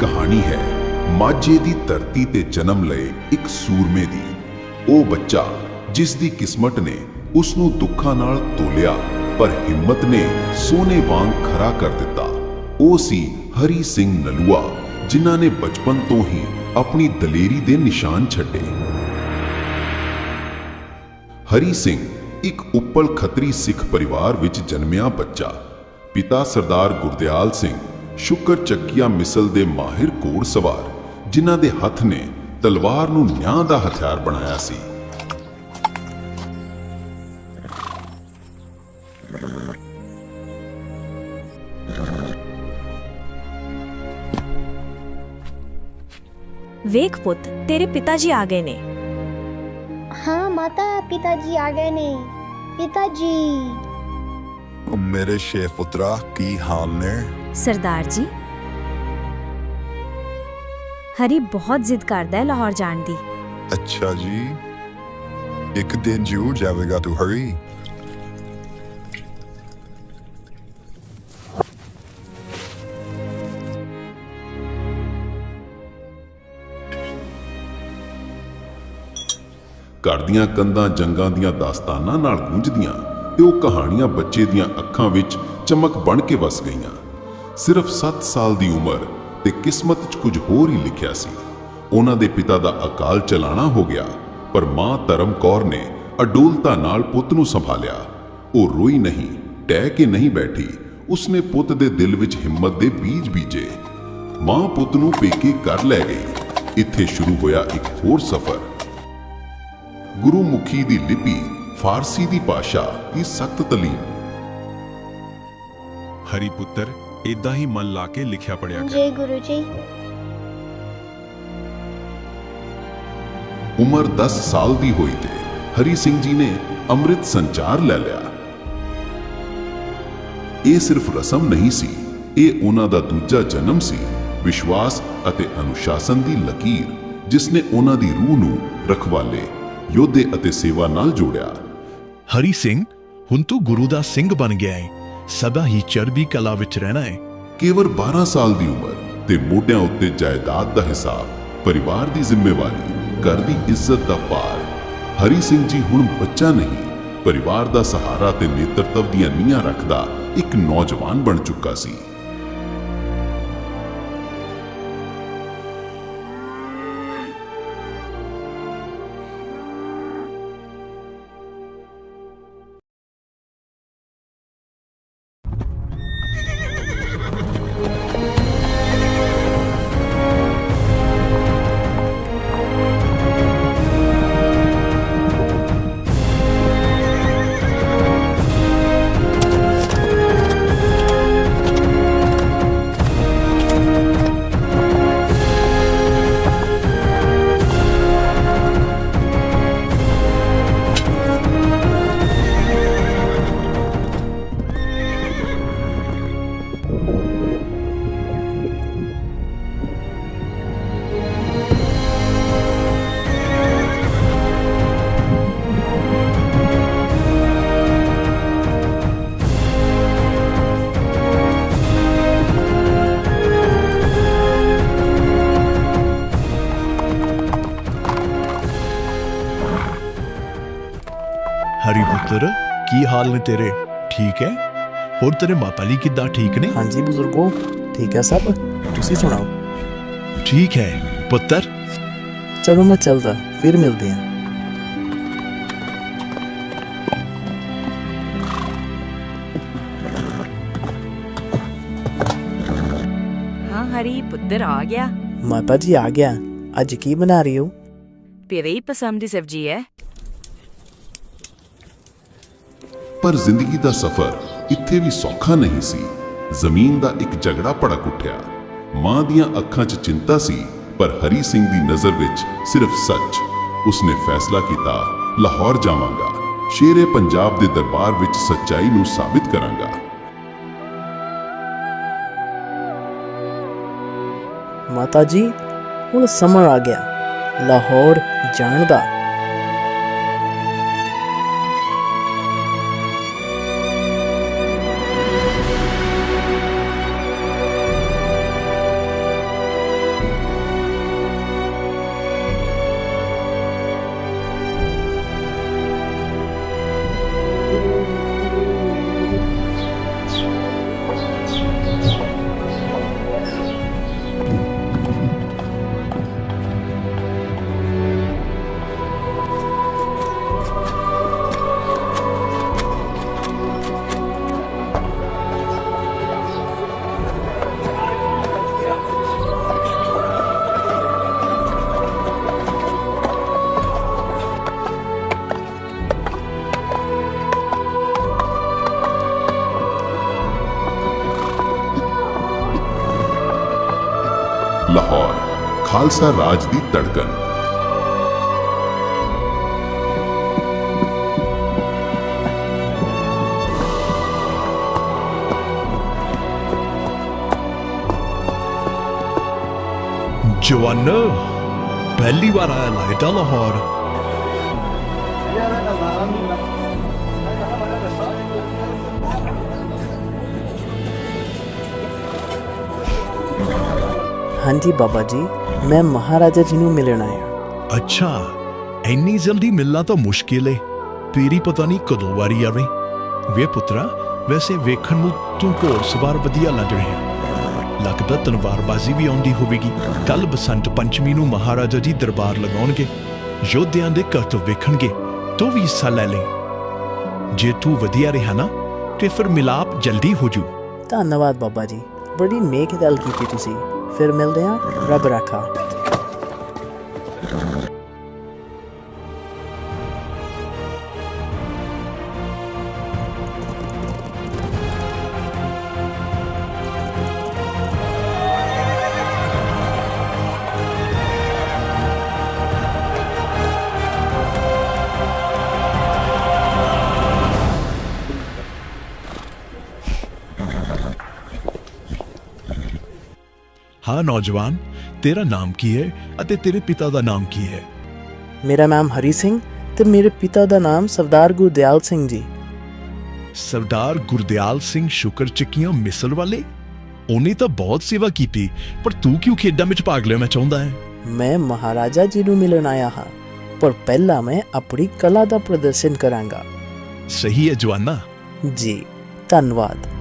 ਕਹਾਣੀ ਹੈ, ਮਾਝੇ ਦੀ ਧਰਤੀ ਤੇ ਜਨਮ ਲਏ ਇੱਕ ਸੂਰਮੇ ਦੀ। ਉਹ ਬੱਚਾ ਜਿਸ ਦੀ ਕਿਸਮਤ ਨੇ ਉਸ ਨੂੰ ਦੁੱਖਾਂ ਨਾਲ ਤੋਲਿਆ, ਪਰ ਹਿੰਮਤ ਨੇ ਸੋਨੇ ਵਾਂਗ ਖਰਾ ਕਰ ਦਿੱਤਾ। ਉਹ ਸੀ ਹਰੀ ਸਿੰਘ ਨਲੂਆ, ਜਿਨ੍ਹਾਂ ਨੇ ਬਚਪਨ ਤੋਂ ਹੀ ਆਪਣੀ ਦਲੇਰੀ ਦੇ ਨਿਸ਼ਾਨ ਛੱਡੇ। ਹਰੀ ਸਿੰਘ ਇੱਕ ਉੱਪਲ ਖੱਤਰੀ ਸਿੱਖ ਪਰਿਵਾਰ ਵਿੱਚ ਜਨਮਿਆ ਬੱਚਾ। ਪਿਤਾ ਸਰਦਾਰ ਗੁਰਦਿਆਲ ਸਿੰਘ ਸ਼ੁਕਰ ਚੱਕੀਆ ਮਿਸਲ ਦੇ ਮਾਹਿਰ ਕੋੜ ਸਵਾਰ ਜਿਨ੍ਹਾਂ ਦੇ ਹੱਥ ਨੇ ਤਲਵਾਰ ਨੂੰ ਨਿਆਂ ਦਾ ਹਥਿਆਰ ਬਣਾਇਆ ਸੀ। ਵੇਖ ਪੁੱਤ ਤੇਰੇ ਪਿਤਾ ਜੀ ਆ ਗਏ ਨੇ। ਹਾਂ ਮਾਤਾ ਪਿਤਾ ਜੀ ਆ ਗਏ ਨੇ। ਪਿਤਾ ਜੀ ਮੇਰੇ ਸ਼ੇਖ ਪੁੱਤਰਾ ਕੀ ਹਾਲ ਨੇ? ਸਰਦਾਰ ਜੀ ਹਰੀ ਬਹੁਤ ਜ਼ਿੱਦ ਕਰਦਾ ਹੈ ਲਾਹੌਰ ਜਾਣ ਦੀ। ਅੱਛਾ ਜੀ ਇੱਕ ਦਿਨ ਜ਼ਰੂਰ ਜਾਵੇਗਾ ਤੂੰ ਹਰੀ। ਘਰ ਦੀਆਂ ਕੰਧਾਂ ਜੰਗਾਂ ਦੀਆਂ ਦਾਸਤਾਨਾਂ ਨਾਲ ਗੂੰਜਦੀਆਂ। ਤੇ ਉਹ ਕਹਾਣੀਆਂ ਬੱਚੇ ਦੀਆਂ ਅੱਖਾਂ ਵਿੱਚ ਚਮਕ ਬਣ ਕੇ ਵਸ ਗਈਆਂ। ਸਿਰਫ 7 ਸਾਲ ਦੀ ਉਮਰ ਤੇ ਕਿਸਮਤ 'ਚ ਕੁਝ ਹੋਰ ਹੀ ਲਿਖਿਆ ਸੀ। ਉਹਨਾਂ ਦੇ ਪਿਤਾ ਦਾ ਅਕਾਲ ਚਲਾਣਾ ਹੋ ਗਿਆ, ਪਰ ਮਾਂ ਧਰਮ ਕੌਰ ਨੇ ਅਡੋਲਤਾ ਨਾਲ ਪੁੱਤ ਨੂੰ ਸੰਭਾਲਿਆ। ਉਹ ਰੋਈ ਨਹੀਂ, ਟਹਿ ਕੇ ਨਹੀਂ ਬੈਠੀ। ਉਸਨੇ ਪੁੱਤ ਦੇ ਦਿਲ ਵਿੱਚ ਹਿੰਮਤ ਦੇ ਬੀਜ ਬੀਜੇ। ਮਾਂ ਪੁੱਤ ਨੂੰ ਪੇਕੇ ਕਰ ਲੈ ਗਈ। ਇੱਥੇ ਸ਼ੁਰੂ ਹੋਇਆ ਇੱਕ ਹੋਰ ਸਫ਼ਰ। ਗੁਰੂ ਮੁਖੀ ਦੀ ਲਿਪੀ ਫਾਰਸੀ ਦੀ ਭਾਸ਼ਾ ਦੀ ਸਖਤ ਤਾਲੀਮ। ਹਰੀ ਪੁੱਤਰ ਇਦਾਂ ਹੀ ਮਨ ਲਾ ਕੇ ਲਿਖਿਆ ਪੜਿਆ ਕਰ। ਜੀ ਗੁਰੂ ਜੀ। ਉਮਰ 10 ਸਾਲ ਦੀ ਹੋਈ ਤੇ ਹਰੀ ਸਿੰਘ ਜੀ ਨੇ ਅੰਮ੍ਰਿਤ ਸੰਚਾਰ ਲੈ ਲਿਆ। ਇਹ ਸਿਰਫ ਰਸਮ ਨਹੀਂ ਸੀ ਇਹ ਉਹਨਾਂ ਦਾ ਦੂਜਾ ਜਨਮ ਸੀ। ਵਿਸ਼ਵਾਸ ਅਤੇ ਅਨੁਸ਼ਾਸਨ ਦੀ ਲਕੀਰ ਜਿਸ ਨੇ ਉਹਨਾਂ ਦੀ ਰੂਹ ਨੂੰ ਰਖਵਾਲੇ। ਯੋਧੇ ਅਤੇ ਸੇਵਾ ਨਾਲ ਜੋੜਿਆ। ਹਰੀ ਸਿੰਘ ਹੁਣ ਤੂੰ ਗੁਰੂ ਦਾ ਸਿੰਘ ਬਣ ਗਿਆ ਹੈ ਸਦਾ ਹੀ ਚਰਬੀ ਕਲਾ ਵਿੱਚ ਰਹਿਣਾ ਹੈ ਕੇਵਲ 12 ਸਾਲ ਦੀ ਉਮਰ ਤੇ ਮੋਢਿਆਂ ਉੱਤੇ ਜਾਇਦਾਦ ਦਾ ਹਿਸਾਬ ਪਰਿਵਾਰ ਦੀ ਜ਼ਿੰਮੇਵਾਰੀ ਘਰ ਦੀ ਇੱਜ਼ਤ ਦਾ ਪਾਰ ਹਰੀ ਸਿੰਘ ਜੀ ਹੁਣ ਬੱਚਾ ਨਹੀਂ ਪਰਿਵਾਰ ਦਾ ਸਹਾਰਾ ਤੇ ਨੇਤਰਤਵ ਦੀਆਂ ਨੀਹਾਂ ਰੱਖਦਾ ਇੱਕ ਨੌਜਵਾਨ ਬਣ ਚੁੱਕਾ ਸੀ। ਹਰੀ ਪੁੱਤਰ ਕੀ ਹਾਲ ਨੇ ਤੇਰੇ? ਠੀਕ ਹੈ? ਹੋਰ ਤੇਰੇ ਮਾਪਾ ਜੀ ਕਿੱਦਾਂ? ਠੀਕ ਨੇ? ਹਾਂਜੀ ਬਜ਼ੁਰਗੋ। ਠੀਕ ਹੈ ਸਭ? ਤੁਸੀਂ ਸੁਣਾਓ? ਠੀਕ ਹੈ ਪੁੱਤਰ। ਚਲੋ ਮੈਂ ਚੱਲਦਾ ਫਿਰ ਮਿਲਦੇ ਹਾਂ। ਹਾਂ ਹਰੀ ਪੁੱਤਰ ਆ ਗਿਆ। ਮਾਤਾ ਜੀ ਆ ਗਿਆ। ਅੱਜ ਕੀ ਬਣਾ ਰਹੀ ਹੋ? ਤੇਰੇ ਹੀ ਪਸੰਦ ਦੀ ਸਬਜੀ ਹੈ। ਪਰ ਜ਼ਿੰਦਗੀ ਦਾ ਸਫ਼ਰ ਇੱਥੇ ਵੀ ਸੌਖਾ ਨਹੀਂ ਸੀ। ਜ਼ਮੀਨ ਦਾ ਇੱਕ ਝਗੜਾ ਭੜਕ ਉੱਠਿਆ। ਮਾਂ ਦੀਆਂ ਅੱਖਾਂ 'ਚ ਚਿੰਤਾ ਸੀ, ਪਰ ਹਰੀ ਸਿੰਘ ਦੀ ਨਜ਼ਰ ਵਿੱਚ ਸਿਰਫ ਸੱਚ। ਉਸਨੇ ਫੈਸਲਾ ਕੀਤਾ, ਲਾਹੌਰ ਜਾਵਾਂਗਾ। ਸ਼ੇਰੇ ਪੰਜਾਬ ਦੇ ਦਰਬਾਰ ਵਿੱਚ ਸੱਚਾਈ ਨੂੰ ਸਾਬਿਤ ਕਰਾਂਗਾ। ਮਾਤਾ ਜੀ, ਹੁਣ ਸਮਾਂ ਆ ਗਿਆ। ਲਾਹੌਰ ਜਾਣ ਦਾ। ਲਾਹੌਰ ਖਾਲਸਾ ਰਾਜ ਦੀ ਧੜਕਣ ਜਵਾਨੋ ਪਹਿਲੀ ਵਾਰ ਆਇਆ ਲੱਗਦਾ ਲਾਹੌਰ। ਹਾਂਜੀ ਬਾਬਾ ਜੀ ਮੈਂ ਮਹਾਰਾਜਾ ਜੀ ਨੂੰ ਮਿਲਣ ਆਇਆ। ਅੱਛਾ ਇੰਨੀ ਜਲਦੀ ਮਿਲਣਾ ਤਾਂ ਮੁਸ਼ਕਿਲ ਏ। ਤੇਰੀ ਪਤਾ ਨਹੀਂ ਕਦੋਂ ਵਾਰੀ ਆਵੇ। ਵੇ ਪੁੱਤਰਾ ਵੈਸੇ ਵੇਖਣ ਨੂੰ ਤੂੰ ਘੋੜ ਸਵਾਰ ਵਧੀਆ ਲੱਗ ਰਿਹਾ ਲੱਗਦਾ ਤਲਵਾਰਬਾਜ਼ੀ ਵੀ ਆਉਂਦੀ ਹੋਵੇਗੀ। ਕੱਲ ਬਸੰਤ ਪੰਚਮੀ ਨੂੰ ਮਹਾਰਾਜਾ ਜੀ ਦਰਬਾਰ ਲਗਾਉਣਗੇ। ਯੋਧਿਆਂ ਦੇ ਕਰਤਵ ਵੇਖਣਗੇ। ਤੂੰ ਵੀ ਹਿੱਸਾ ਲੈ ਲੈ। ਜੇ ਤੂੰ ਵਧੀਆ ਰਿਹਾ ਨਾ ਤੇ ਫਿਰ ਮਿਲਾਪ ਜਲਦੀ ਹੋ ਜੂ। ਧੰਨਵਾਦ ਬਾਬਾ ਜੀ ਬੜੀ ਨੇਕ ਗੱਲ ਕੀਤੀ ਤੁਸੀਂ। ਫਿਰ ਮਿਲਦੇ ਹਾਂ ਰੱਬ ਰਾਖਾ ਹਾਂ ਨੌਜਵਾਨ ਤੇਰਾ ਨਾਮ ਕੀ ਹੈ ਅਤੇ ਤੇਰੇ ਪਿਤਾ ਦਾ ਨਾਮ ਕੀ ਹੈ? ਮੇਰਾ ਨਾਮ ਹਰੀ ਸਿੰਘ ਤੇ ਮੇਰੇ ਪਿਤਾ ਦਾ ਨਾਮ ਸਰਦਾਰ ਗੁਰਦਿਆਲ ਸਿੰਘ ਜੀ। ਸਰਦਾਰ ਗੁਰਦਿਆਲ ਸਿੰਘ ਸ਼ੁਕਰ ਚੱਕੀਆਂ ਮਿਸਲ ਵਾਲੇ? ਉਹਨੇ ਤਾਂ ਬਹੁਤ ਸੇਵਾ ਕੀਤੀ ਪਰ ਤੂੰ ਕਿਉਂ ਖੇਡਾਂ ਵਿੱਚ ਭਾਗ ਲੈਣਾ ਚਾਹੁੰਦਾ ਹੈ? ਮੈਂ ਮਹਾਰਾਜਾ ਜੀ ਨੂੰ ਮਿਲਣ ਆਇਆ ਹਾਂ ਪਰ ਪਹਿਲਾਂ ਮੈਂ ਆਪਣੀ ਕਲਾ ਦਾ ਪ੍ਰਦਰਸ਼ਨ ਕਰਾਂਗਾ। ਸਹੀ ਹੈ ਜਵਾਨਾ। ਜੀ ਧੰਨਵਾਦ।